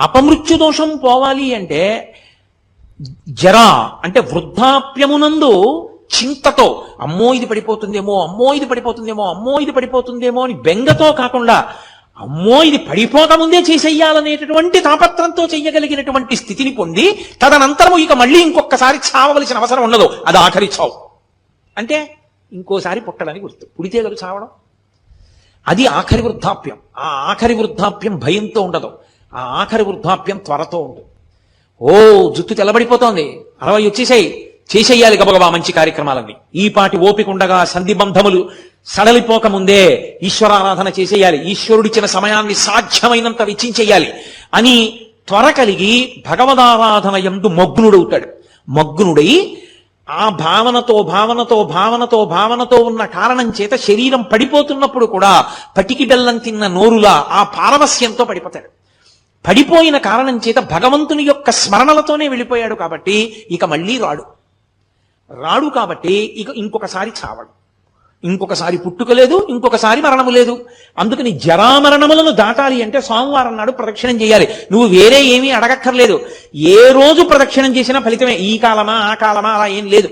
అపమృత్యు దోషం పోవాలి అంటే జరా అంటే వృద్ధాప్యమునందు చింతతో అమ్మో ఇది పడిపోతుందేమో అమ్మో ఇది పడిపోతుందేమో అమ్మో ఇది పడిపోతుందేమో అని బెంగతో కాకుండా అమ్మో ఇది పడిపోక ముందే చేసేయాలనేటటువంటి తాపత్రంతో చెయ్యగలిగినటువంటి స్థితిని పొంది తదనంతరము ఇక మళ్ళీ ఇంకొకసారి చావవలసిన అవసరం ఉండదు. అది ఆఖరి చావు. అంటే ఇంకోసారి పుట్టడానికి గుర్తు. పుడితే కదా చావడం? అది ఆఖరి వృద్ధాప్యం. ఆ ఆఖరి వృద్ధాప్యం భయంతో ఉండదు. ఆ ఆఖరి వృద్ధాప్యం త్వరతో ఉంటుంది ఓ జుత్తు తెల్లబడిపోతోంది. అరవై వచ్చేసాయి. చేసేయాలి గబగబా మంచి కార్యక్రమాలన్నీ. ఈ పాటి ఓపిక సంధిబంధములు సంధి బంధములు సడలిపోక ముందే ఈశ్వరారాధన చేసేయాలి. ఈశ్వరుడిచ్చిన సమయాన్ని సాధ్యమైనంత వెచ్చించేయాలి అని త్వర కలిగి భగవదారాధన ఎందు మగ్నుడవుతాడు. మగ్నుడై ఆ భావనతో భావనతో భావనతో భావనతో ఉన్న కారణం చేత శరీరం పడిపోతున్నప్పుడు కూడా పటికి బెల్లం తిన్న నోరులా ఆ పారవస్యంతో పడిపోతాడు. పడిపోయిన కారణం చేత భగవంతుని యొక్క స్మరణలతోనే వెళ్ళిపోయాడు కాబట్టి ఇక మళ్ళీ రాడు. రాడు కాబట్టి ఇక ఇంకొకసారి చావడు. ఇంకొకసారి పుట్టుక లేదు ఇంకొకసారి మరణము లేదు. అందుకని జరామరణములను దాటాలి అంటే సోమవారం నాడు ప్రదక్షిణం చేయాలి. నువ్వు వేరే ఏమీ అడగక్కర్లేదు. ఏ రోజు ప్రదక్షిణం చేసినా ఫలితమే. ఈ కాలమా ఆ కాలమా అలా ఏం లేదు.